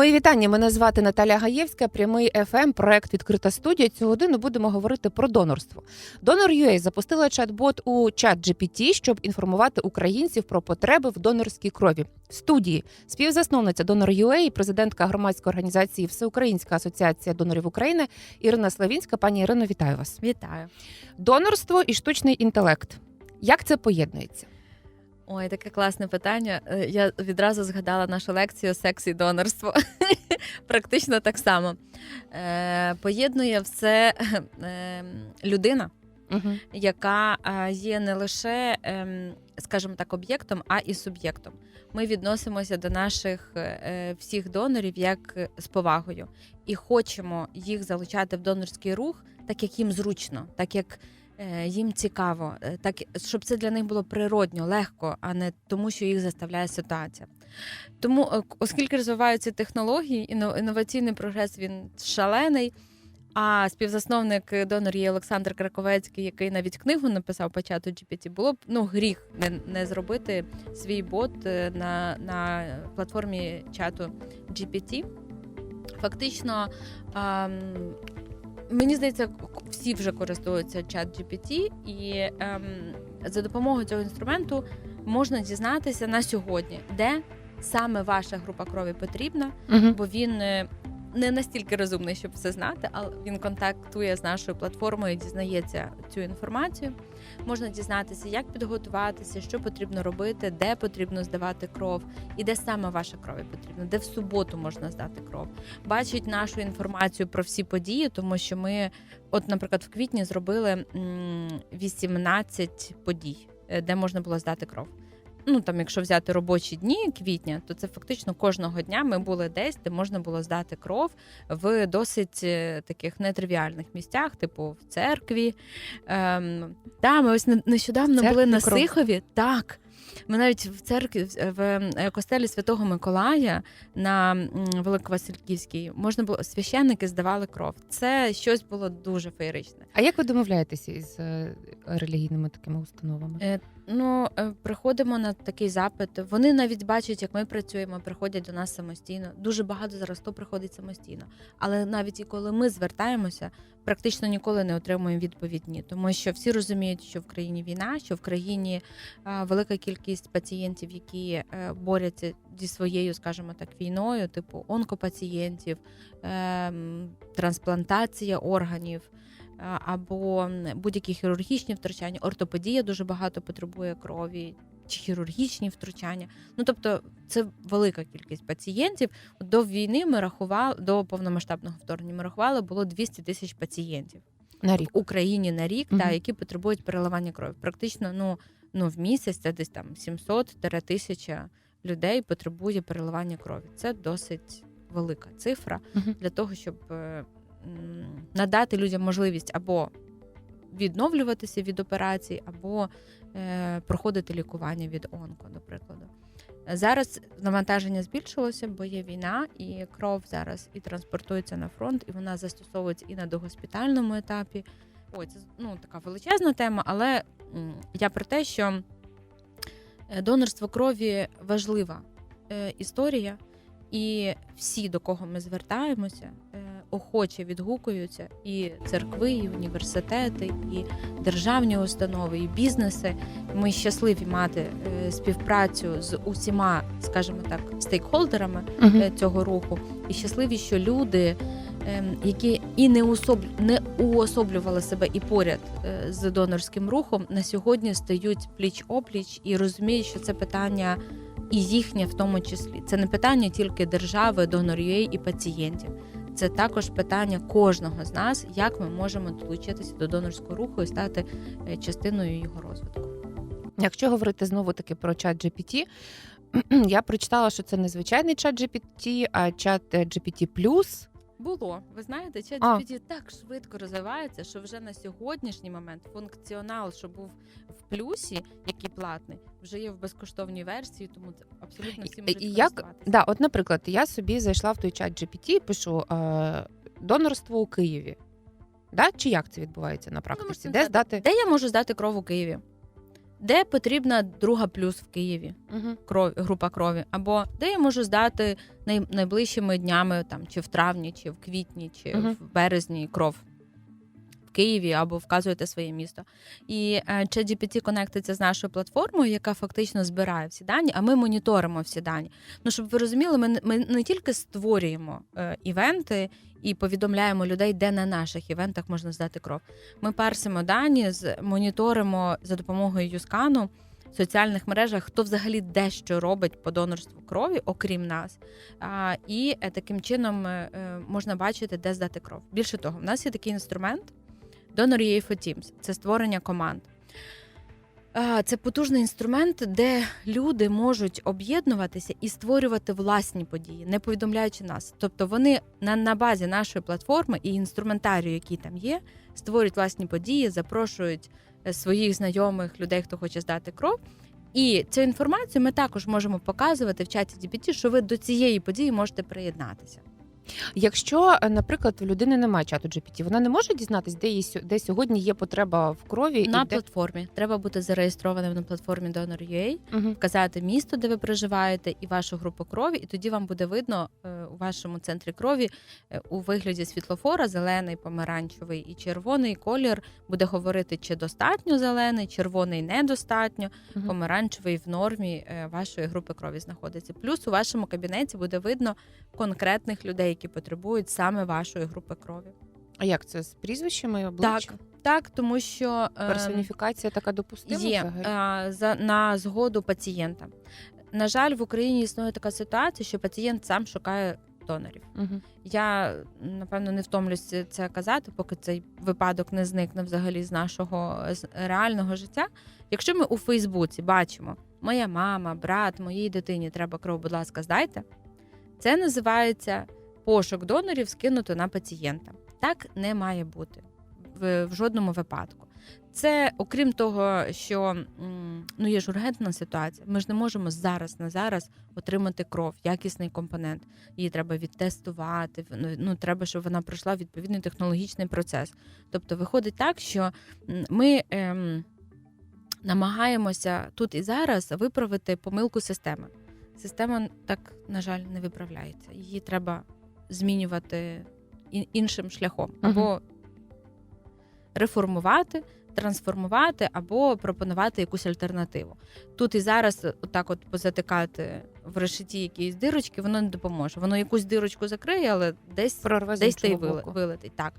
Мої вітання. Мене звати Наталя Гаєвська. Прямий FM, проект Відкрита студія. Цю годину будемо говорити про донорство. Donor.ua запустила чат-бот у ChatGPT, щоб інформувати українців про потреби в донорській крові. В студії співзасновниця Donor.ua і президентка громадської організації Всеукраїнська асоціація донорів України Ірина Славінська. Пані Ірино, вітаю вас. Вітаю. Донорство і штучний інтелект. Як це поєднується? Ой, таке класне питання. Е, Я відразу згадала нашу лекцію секс і донорство. Практично так само. Е, Поєднує все е, людина, Угу. яка е, є не лише, ем, скажімо так, об'єктом, а і суб'єктом. Ми відносимося до наших е, всіх донорів як е, з повагою і хочемо їх залучати в донорський рух, так як їм зручно, так як е, їм цікаво, е, так щоб це для них було природньо, легко, а не тому, що їх заставляє ситуація. Тому, е, оскільки розвиваються технології, інноваційний прогрес він шалений. А співзасновник донор є Олександр Краковецький, який навіть книгу написав по чату GPT, було б ну гріх не, не зробити свій бот е, на, на платформі чату GPT. Фактично, мені здається, всі вже користуються чат GPT, і ем, за допомогою цього інструменту можна дізнатися на сьогодні, де саме ваша група крові потрібна, Угу. бо він е, не настільки розумний, щоб все знати, але він контактує з нашою платформою, дізнається цю інформацію. Можна дізнатися, як підготуватися, що потрібно робити, де потрібно здавати кров, і де саме ваша кров потрібна, де в суботу можна здати кров. Бачить нашу інформацію про всі події, тому що ми, от, наприклад, в квітні зробили м, 18 подій, е, де можна було здати кров. Ну там, якщо взяти робочі дні квітня, то це фактично кожного дня ми були десь, де можна було здати кров в досить е, таких нетривіальних місцях, типу в церкві. Ем, Та ми ось не- нещодавно В були на кров? Сихові. Так. Ми навіть в церкві в- в е, костелі Святого Миколая на Великовасильківській можна було священники здавали кров. Це щось було дуже феєричне. А як ви домовляєтеся із е, релігійними такими установами? Е, Ну, е, приходимо на такий запит. Вони навіть бачать, як ми працюємо, приходять до нас самостійно. Дуже багато зараз хто приходить самостійно. Але навіть і коли ми звертаємося, практично ніколи не отримуємо відповідь ні. Тому що всі розуміють, що в країні війна, що в країні велика кількість пацієнтів, які е, борються зі своєю, скажімо так, війною, типу онкопацієнтів, ем, трансплантація органів або будь-які хірургічні втручання. Ортопедія дуже багато потребує крові, чи хірургічні втручання. Ну тобто, це велика кількість пацієнтів. До війни ми рахували до повномасштабного вторгнення. Ми рахували було 200 тисяч пацієнтів На рік. в Україні на рік, Мгм. та які потребують переливання крові. Практично, ну ну в місяць це десь там 700-1000 людей потребує переливання крові. Це досить велика цифра Мгм. для того, щоб е, надати людям можливість або відновлюватися від операцій, або е, проходити лікування від онко, до прикладу. Зараз навантаження збільшилося, бо є війна, і кров зараз і транспортується на фронт, і вона застосовується і на догоспітальному етапі. Ой, це ну така величезна тема, але я про те, що е, донорство крові важлива е, історія, і всі, до кого ми звертаємося, е, охоче відгукуються і церкви, і університети, і державні установи, і бізнеси. Ми щасливі мати е, співпрацю з усіма, скажімо так, стейкхолдерами е, цього руху, і щасливі, що люди, ем, які і не усоб... не уособлювали себе і поряд е, з донорським рухом, на сьогодні стають пліч опліч і розуміють, що це питання і їхнє в тому числі. Це не питання тільки держави, донор'ює і пацієнтів. Це також питання кожного з нас, як ми можемо долучитися до донорського руху і стати е, частиною його розвитку. Якщо говорити знову таки про чат GPT, я прочитала, що це не звичайний чат GPT, а чат е, GPT+. Було, ви знаєте, А. ChatGPT так швидко розвивається, що вже на сьогоднішній момент функціонал, що був в плюсі, який платний, вже є в безкоштовній версії, тому це абсолютно всі можуть І як- Да, от, наприклад, я собі зайшла в той чат GPT і пишу е, донорство у Києві. Да? Чи як це відбувається на практиці? можете Де здати? Де я можу здати кров у Києві? Де потрібна друга плюс в Києві, Угу. кров, група крові, або де я можу здати най, найближчими днями, там чи в травні, чи в квітні, чи угу. в березні кров. Києві або вказуєте своє місто. І е, ChatGPT конектиться з нашою платформою, яка фактично збирає всі дані, а ми моніторимо всі дані. Ну, щоб ви розуміли, ми, ми не тільки створюємо е, івенти і повідомляємо людей, де на наших івентах можна здати кров. Ми парсимо дані, з- моніторимо за допомогою Юскану в соціальних мережах, хто взагалі дещо робить по донорству крові, окрім нас. І е, таким чином е, можна бачити, де здати кров. Більше того, в нас є такий інструмент Donor for Teams. Це створення команд. Це потужний інструмент, де люди можуть об'єднуватися і створювати власні події, не повідомляючи нас. Тобто вони на, на базі нашої платформи і інструментарію, який там є, створюють власні події, запрошують е, своїх знайомих людей, хто хоче здати кров. І цю інформацію ми також можемо показувати в чаті GPT, що ви до цієї події можете приєднатися. Якщо, е, наприклад, в людини немає чату GPT, вона не може дізнатись, де, сьо- де сьогодні є потреба в крові На і де... платформі треба бути зареєстрованим на платформі Donor.ua, Угу. вказати місто, де ви проживаєте, і вашу групу крові, і тоді вам буде видно е, у вашому центрі крові е, у вигляді світлофора зелений, помаранчевий і червоний колір буде говорити, чи достатньо зелений, червоний недостатньо, Мгм. помаранчевий в нормі вашої групи крові знаходиться. Плюс у вашому кабінеті буде видно конкретних людей, які потребують саме вашої групи крові. А як це з прізвищами і обличчям? Так, тому що е, Персоніфікація така допустима є за на згоду пацієнта. На жаль, в Україні існує така ситуація, що пацієнт сам шукає донорів. Угу. Я напевно не втомлюсь це казати, поки цей випадок не зникне взагалі з нашого з реального життя. Якщо ми у Фейсбуці бачимо, моя мама, брат, моїй дитині треба кров, будь ласка, здайте. Це називається пошук донорів скинуто на пацієнта. Так не має бути в, в жодному випадку. Це окрім того, що ну є ж ургентна ситуація. Ми ж не можемо зараз на зараз отримати кров, якісний компонент. Її треба відтестувати. ну, треба, щоб вона пройшла відповідний технологічний процес. Тобто, виходить так, що ми ем, намагаємося тут і зараз виправити помилку системи. Система так, на жаль, не виправляється. Її треба змінювати іншим шляхом або реформувати, трансформувати або пропонувати якусь альтернативу. Тут і зараз отак, от позатикати в решеті якісь дирочки, воно не допоможе. Воно якусь дирочку закриє, але десь Прорве десь та й вилетить. Так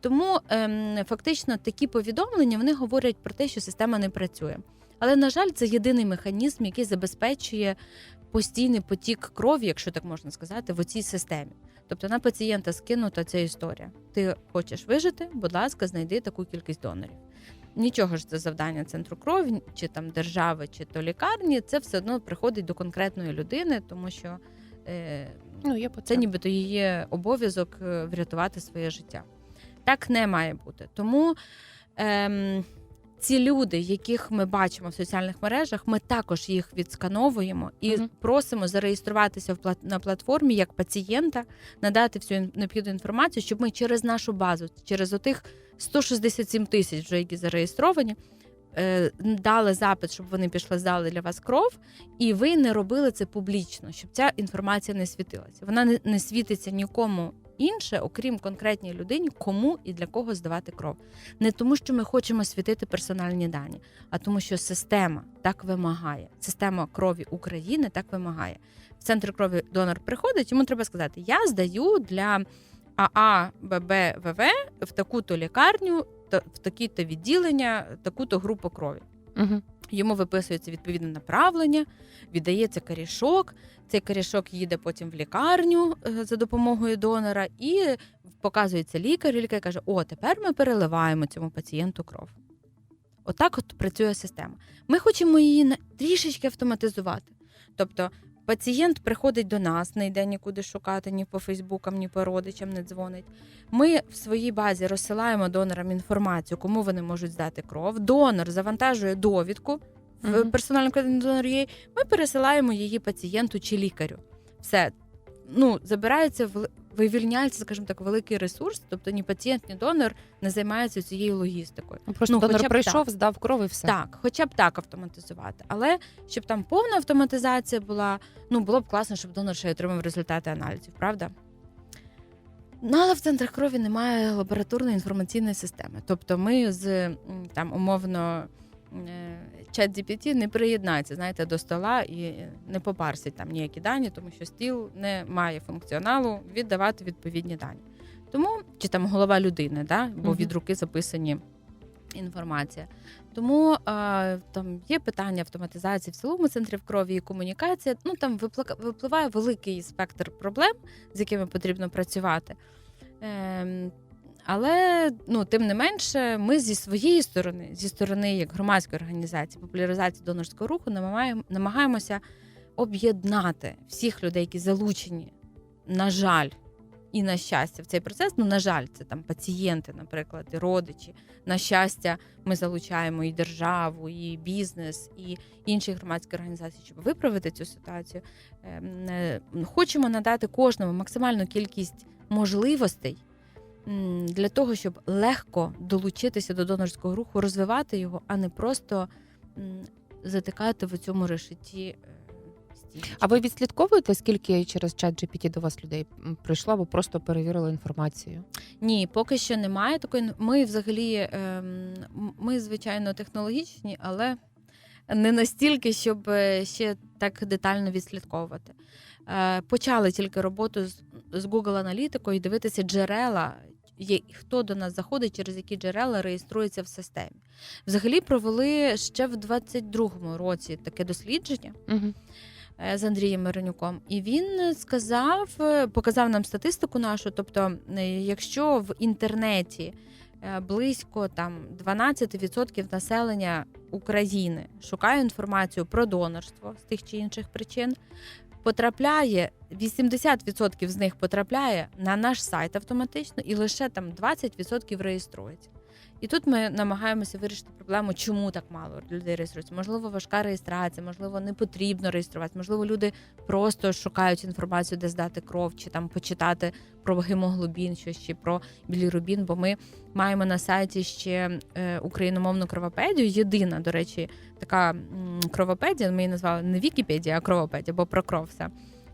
тому ем, фактично такі повідомлення вони говорять про те, що система не працює. Але на жаль, це єдиний механізм, який забезпечує постійний потік крові, якщо так можна сказати, в цій системі. Тобто на пацієнта скинута ця історія. Ти хочеш вижити, будь ласка, знайди таку кількість донорів. Нічого ж це завдання центру крові, чи там держави, чи то лікарні. Це все одно приходить до конкретної людини, тому що е, Ну, є це нібито її обов'язок е, врятувати своє життя. Так не має бути. Тому ем, ці люди, яких ми бачимо в соціальних мережах, ми також їх відскановуємо і Мгм. просимо зареєструватися в плат- на платформі як пацієнта, надати всю необхідну інформацію, щоб ми через нашу базу, через отих 167 тисяч, вже які зареєстровані. е, Дали запит, щоб вони пішли здали для вас кров, і ви не робили це публічно, щоб ця інформація не світилася. Вона не, не світиться нікому інше, окрім конкретній людині, кому і для кого здавати кров. Не тому, що ми хочемо світити персональні дані, а тому, що система так вимагає. Система крові України так вимагає. В центр крові донор приходить, йому треба сказати: я здаю для АА, ББ, ВВ в таку-то лікарню, в такі-то відділення, таку-то групу крові. Угу. Йому виписується відповідне направлення, віддається корішок. Цей корішок їде потім в лікарню е, за допомогою донора, і показується лікар. Лікар каже: О, тепер ми переливаємо цьому пацієнту кров. Отак от працює система. Ми хочемо її трішечки автоматизувати. Тобто пацієнт приходить до нас, не йде нікуди шукати ні по Фейсбукам, ні по родичам, не дзвонить. Ми в своїй базі розсилаємо донорам інформацію, кому вони можуть здати кров. Донор завантажує довідку в Мгм. персональному кабінеті донор є. Ми пересилаємо її пацієнту чи лікарю. Все. Ну, забирається в вивільняється, скажімо так, великий ресурс. Тобто ні пацієнт, ні донор не займаються цією логістикою. Ну, Просто Ну, донор хоча б прийшов, здав кров і все. Так, хоча б так автоматизувати. Але щоб там повна автоматизація була, ну було б класно, щоб донор ще отримав результати аналізів, правда? Ну, але в центрах крові немає лабораторної інформаційної системи. Тобто ми з там умовно чат GPT не приєднається, знаєте, до стола і не попарсить там ніякі дані, тому що стіл не має функціоналу віддавати відповідні дані. Тому чи там голова людини, да? бо Мгм. від руки записані інформація. Тому е, там є питання автоматизації в цілому центрів крові і комунікація. Ну там випливає великий спектр проблем, з якими потрібно працювати. Ем, але ну, тим не менше, ми зі своєї сторони, зі сторони як громадської організації, популяризації донорського руху, намагаємо, намагаємося об'єднати всіх людей, які залучені, на жаль, і на щастя в цей процес. Ну, на жаль, це там пацієнти, наприклад, і родичі. На щастя, ми залучаємо і державу, і бізнес, і інші громадські організації, щоб виправити цю ситуацію. Ем, е, Хочемо надати кожному максимальну кількість можливостей для того, щоб легко долучитися до донорського руху, розвивати його, а не просто затикати в цьому решеті. е. А ви відслідковуєте, скільки через чат GPT до вас людей прийшло або просто перевірили інформацію? Ні, поки що немає такої. Ми взагалі, ем, ми звичайно технологічні, але не настільки, щоб е, ще так детально відслідковувати. Е, Почали тільки роботу з, Google аналітикою і дивитися джерела. Хто до нас заходить, через які джерела реєструється в системі? Взагалі провели ще в 22-му році таке дослідження Угу. з Андрієм Миронюком, і він сказав, показав нам статистику нашу. Тобто, якщо в інтернеті близько там 12% населення України шукає інформацію про донорство з тих чи інших причин. Потрапляє 80% з них потрапляє на наш сайт автоматично, і лише там 20% реєструється. І тут ми намагаємося вирішити проблему, чому так мало людей реєструється. Можливо, важка реєстрація, можливо, не потрібно реєструватися. Можливо, люди просто шукають інформацію, де здати кров, чи там почитати про гемоглобін, щось чи про білірубін. Бо ми маємо на сайті ще е, україномовну кровопедію. Єдина, до речі, така кровопедія. Ми її назвали не Вікіпедія, а кровопедія, бо про кров все,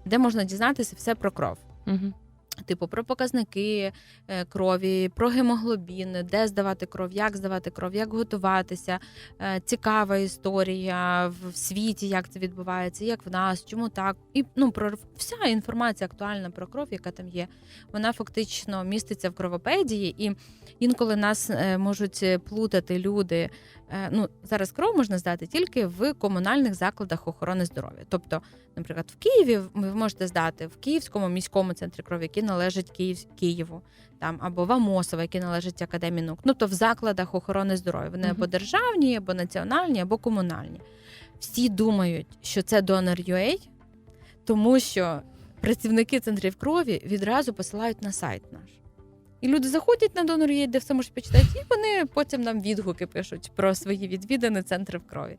де можна дізнатися все про кров. Угу. Типу про показники е, крові, про гемоглобін, де здавати кров, як здавати кров, як готуватися. Е, Цікава історія в світі, як це відбувається, як в нас, чому так. І ну про вся інформація актуальна про кров, яка там є, вона фактично міститься в кровопедії, і інколи нас е, можуть плутати люди. Е, Ну зараз кров можна здати тільки в комунальних закладах охорони здоров'я. Тобто, наприклад, в Києві ви можете здати в Київському міському центрі крові, який належить Київ, Києву, там або в Амосово, який належить академії наук. Ну, Тобто в закладах охорони здоров'я. Вони або державні, або національні, або комунальні. Всі думають, що це донор UA, тому що працівники центрів крові відразу посилають на сайт наш. І люди заходять на донор є, де все можуть почитати, і вони потім нам відгуки пишуть про свої відвідини центрів крові.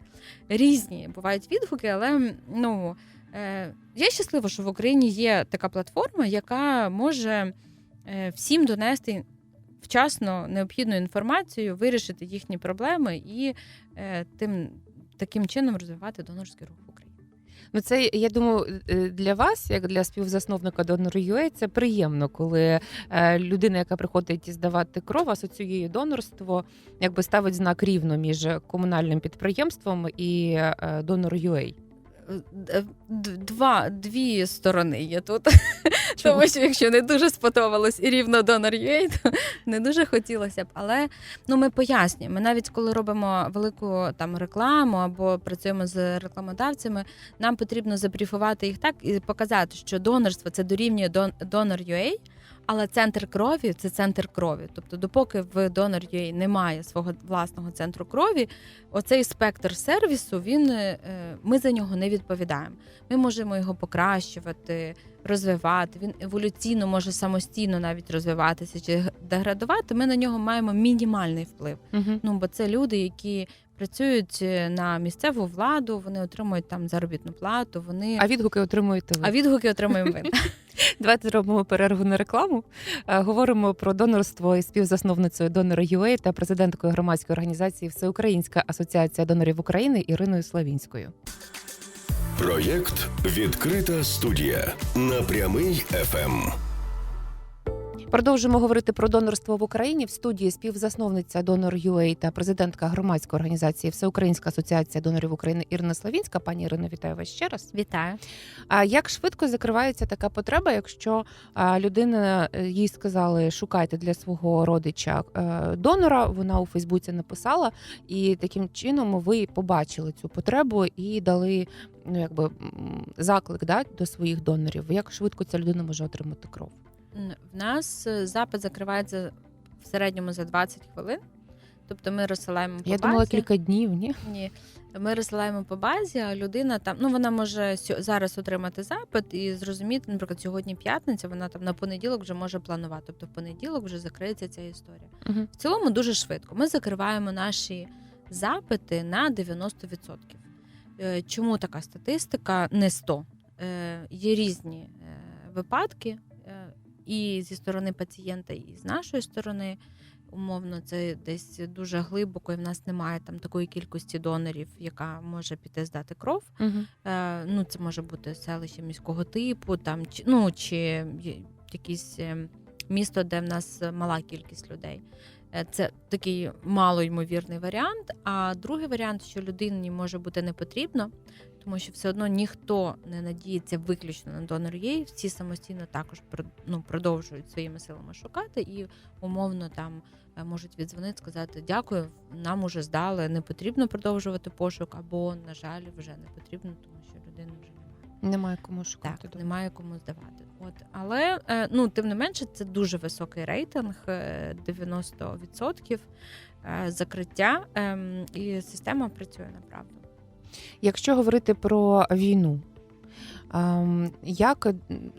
Різні бувають відгуки, але ну е, я щаслива, що в Україні є така платформа, яка може е, всім донести вчасно необхідну інформацію, вирішити їхні проблеми і е, тим таким чином розвивати донорський рух в Україні. Ну, це я думаю, е, для вас, як для співзасновника Donor.ua, це приємно, коли е, людина, яка приходить здавати кров, асоціює донорство, якби ставить знак рівно між комунальним підприємством і е, Donor.ua. Д- Два дві сторони є тут. Чому? Тому що якщо не дуже сподобалось і рівно донор то не дуже хотілося б. Але ну ми пояснюємо. Ми навіть коли робимо велику там рекламу або працюємо з рекламодавцями, нам потрібно забріфувати їх так і показати, що донорство це дорівнює дон- донор UA, але центр крові це центр крові. Тобто, допоки в донор UA немає свого власного центру крові, оцей спектр сервісу він е, ми за нього не відповідаємо. Ми можемо його покращувати, розвивати. Він еволюційно може самостійно навіть розвиватися чи деградувати. Ми на нього маємо мінімальний вплив. Угу. Ну бо це люди, які працюють е, на місцеву владу, вони отримують там заробітну плату. Вони А відгуки отримуєте ви. а відгуки отримуємо ми. Давайте зробимо перерву на рекламу. Е, Говоримо про донорство із співзасновницею донора UA та президенткою громадської організації Всеукраїнська асоціація донорів України Іриною Славінською. Проєкт Відкрита студія на прямий ФМ. Продовжимо говорити про донорство в Україні в студії співзасновниця донор UA та президентка громадської організації Всеукраїнська асоціація донорів України Ірина Славінська. Пані Ірино, вітаю вас ще раз. Вітаю. А як швидко закривається така потреба, якщо людина е, їй сказали, шукайте для свого родича е, донора, вона у Фейсбуці написала, і таким чином ви побачили цю потребу і дали ну якби заклик да, до своїх донорів. Як швидко ця людина може отримати кров? В нас е, запит закривається в середньому за 20 хвилин. Тобто ми розсилаємо по Я базі. думала кілька днів. Ні, Ні, ми розсилаємо по базі, а людина там ну вона може зараз отримати запит і зрозуміти, наприклад, сьогодні п'ятниця, вона там на понеділок вже може планувати. Тобто в понеділок вже закриється ця історія. Мгм. В цілому дуже швидко. Ми закриваємо наші запити на 90%. Е, Чому така статистика? Не 100. Е, Є різні випадки і зі сторони пацієнта, і з нашої сторони. Умовно, це десь дуже глибоко, і в нас немає там такої кількості донорів, яка може піти здати кров. Мгм. Е, ну, це може бути селище міського типу, там чи ну чи якесь е, місто, де в нас мала кількість людей. Е, Це такий малоймовірний варіант. А другий варіант, що людині може бути не потрібно, тому що все одно ніхто не надіється виключно на донор є, всі самостійно також ну, продовжують своїми силами шукати і умовно там е, можуть віддзвонити, сказати дякую, нам уже здали, не потрібно продовжувати пошук, або, на жаль, вже не потрібно, тому що людини вже немає. Немає кому шукати. Так, добре. немає кому здавати. От, але е, ну, тим не менше, це дуже високий рейтинг, е, 90% е, закриття, ем, і система працює направду. Якщо говорити про війну, ем, як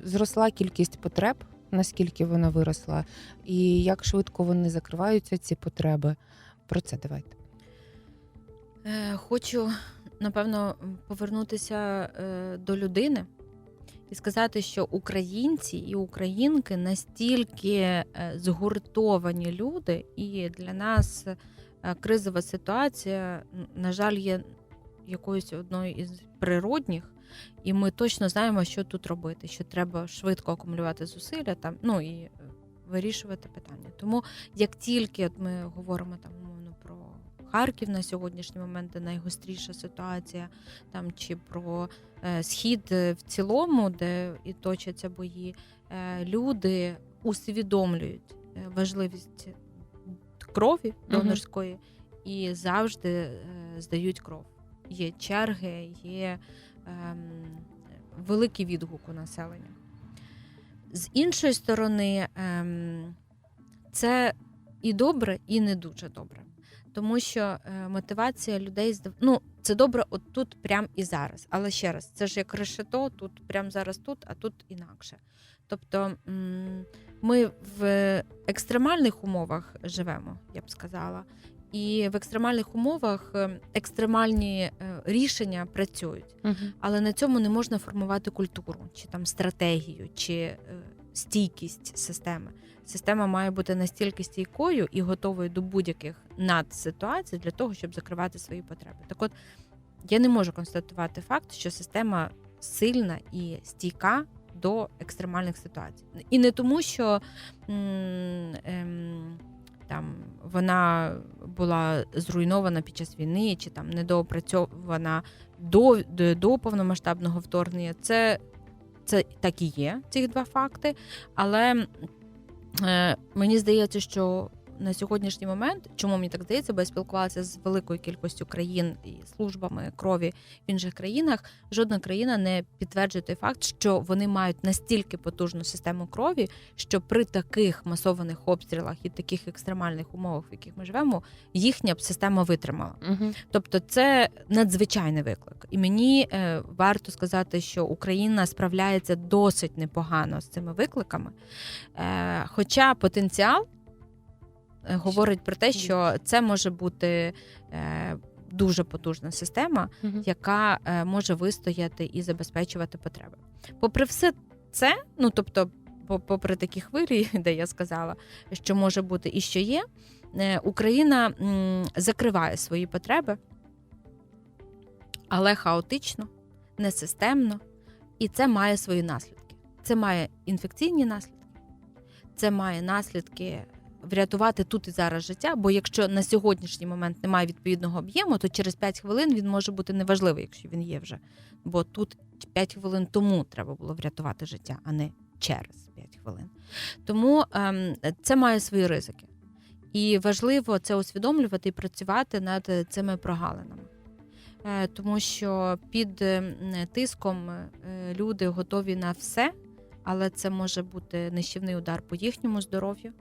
зросла кількість потреб, наскільки вона виросла, і як швидко вони закриваються, ці потреби? Про це давайте. Е, Хочу, напевно, повернутися е, до людини і сказати, що українці і українки настільки е, згуртовані люди, і для нас кризова ситуація, на жаль, є якоюсь одною із природніх, і ми точно знаємо, що тут робити, що треба швидко акумулювати зусилля там, ну і е, вирішувати питання. Тому як тільки от ми говоримо там умовно про Харків на сьогоднішній момент, де найгостріша ситуація, там чи про е, схід е, в цілому, де і точаться бої, е, люди усвідомлюють е, важливість крові донорської і завжди е, здають кров. Є черги, є ем, великий відгук у населення. З іншої сторони, ем, це і добре, і не дуже добре. Тому що е, мотивація людей ну, це добре от тут, прямо і зараз. Але ще раз, це ж як решето, тут прямо зараз тут, а тут інакше. Тобто ми в екстремальних умовах живемо, я б сказала. І в екстремальних умовах е, екстремальні е, рішення працюють але на цьому не можна формувати культуру, чи там стратегію, чи е, стійкість системи. Система має бути настільки стійкою і готовою до будь-яких надситуацій для того, щоб закривати свої потреби. Так от я не можу констатувати факт, що система сильна і стійка до екстремальних ситуацій. І не тому, що м, ем, там вона була зруйнована під час війни, чи там недоопрацьована до, до, повномасштабного вторгнення. Це, це так і є, ці два факти. Але е, мені здається, що на сьогоднішній момент, чому мені так здається, бо я спілкувалася з великою кількістю країн і службами крові в інших країнах. Жодна країна не підтверджує той факт, що вони мають настільки потужну систему крові, що при таких масованих обстрілах і таких екстремальних умовах, в яких ми живемо, їхня б система витримала. Угу. Тобто, це надзвичайний виклик. І мені е, варто сказати, що Україна справляється досить непогано з цими викликами. Е, хоча потенціал говорить про те, що це може бути. Е, дуже потужна система, яка е, може вистояти і забезпечувати потреби. Попри все це, ну тобто, попри такі хвилі, де я сказала, що може бути і що є, е, Україна закриває свої потреби, але хаотично, несистемно, і це має свої наслідки. Це має інфекційні наслідки, це має наслідки. Врятувати тут і зараз життя, бо якщо на сьогоднішній момент немає відповідного об'єму, то через 5 хвилин він може бути неважливий, якщо він є вже. Бо тут 5 хвилин тому треба було врятувати життя, а не через 5 хвилин. Тому ем, це має свої ризики. І важливо це усвідомлювати і працювати над цими прогалинами. Е, Тому що під е, тиском е, люди готові на все, але це може бути нищівний удар по їхньому здоров'ю.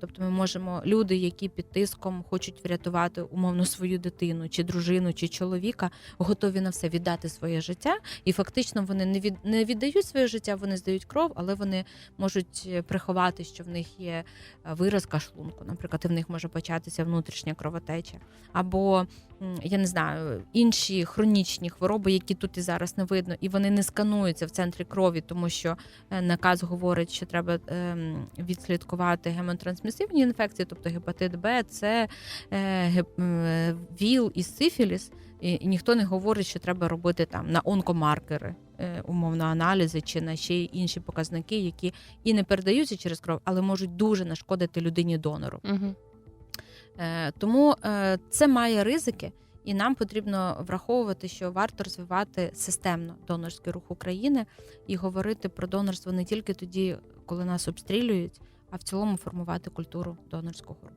Тобто ми можемо люди, які під тиском хочуть врятувати умовно свою дитину, чи дружину, чи чоловіка, готові на все віддати своє життя, і фактично вони не від не віддають своє життя, вони здають кров, але вони можуть е, приховати, що в них є е, виразка шлунку, наприклад, і в них може початися внутрішня кровотеча, або я не знаю, інші хронічні хвороби, які тут і зараз не видно, і вони не скануються в центрі крові, тому що е, наказ говорить, що треба ем, відслідкувати гемотрансмісивні інфекції, тобто гепатит Б, С, е, ВІЛ і сифіліс. І, ніхто не говорить, що треба робити там на онкомаркери, е, умовно аналізи чи на ще інші показники, які і не передаються через кров, але можуть дуже нашкодити людині донору. Е, Тому це має ризики, і нам потрібно враховувати, що варто розвивати системно донорський рух України і говорити про донорство не тільки тоді, коли нас обстрілюють, а в цілому формувати культуру донорського руху.